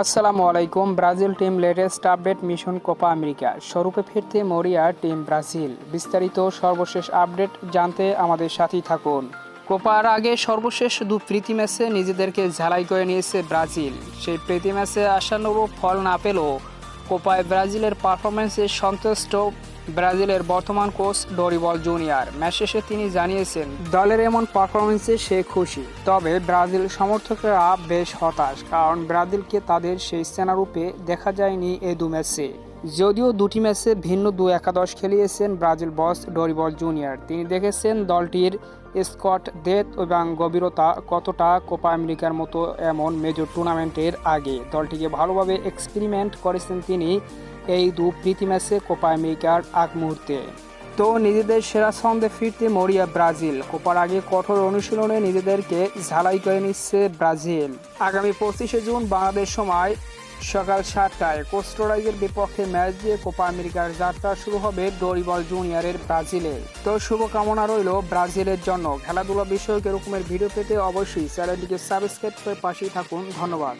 আসসালামু আলাইকুম। Brazil team latest update mission Copa America. স্বরূপে ফিরতে মরিয়া টিম ব্রাজিল। বিস্তারিত সর্বশেষ আপডেট জানতে আমাদের সাথেই থাকুন। কোপার আগে সর্বশেষ দু প্রীতি ম্যাচে নিজেদেরকে ঝালাই করে নিয়েছে ব্রাজিল। সেই প্রীতি ম্যাচে আশানুরূপ ফল না পেলেও কোপায় ব্রাজিলের পারফরমেন্সে সন্তুষ্ট ব্রাজিলের বর্তমান কোচ ডরিবল জুনিয়র। ম্যাচ শেষে তিনি জানিয়েছেন, দলের এমন পারফরমেন্সে সে খুশি। তবে ব্রাজিল সমর্থকরা বেশ হতাশ, কারণ ব্রাজিলকে তাদের সেই সেনারূপে দেখা যায়নি এ দু ম্যাচে। যদিও দুটি ম্যাচে ভিন্ন দু একাদশ খেলিয়েছেন ব্রাজিল বস ডরিবল জুনিয়র। তিনি দেখেছেন দলটির স্কট ডেথ এবং গভীরতা কতটা কোপা আমেরিকার মতো এমন মেজর টুর্নামেন্টের আগে। দলটিকে ভালোভাবে এক্সপেরিমেন্ট করেছেন তিনি এই দু প্রীতি ম্যাচে কোপা আমেরিকার আগ মুহূর্তে। তো নিজেদের সেরা ছন্দে ফিরতে মরিয়া ব্রাজিল। কোপার আগে কঠোর অনুশীলনে নিজেদেরকে ঝালাই করে নিচ্ছে ব্রাজিল। আগামী পঁচিশে জুন বাংলাদেশ সময় সকাল সাতটায় কোস্টোরাইজের বিপক্ষে ম্যাচ দিয়ে কোপা আমেরিকার যাত্রা শুরু হবে ডরিবল জুনিয়রের ব্রাজিলে। তো শুভকামনা রইল ব্রাজিলের জন্য। খেলাধুলা বিষয়ক এরকমের ভিডিও পেতে অবশ্যই চ্যানেলটিকে সাবস্ক্রাইব করে পাশেই থাকুন। ধন্যবাদ।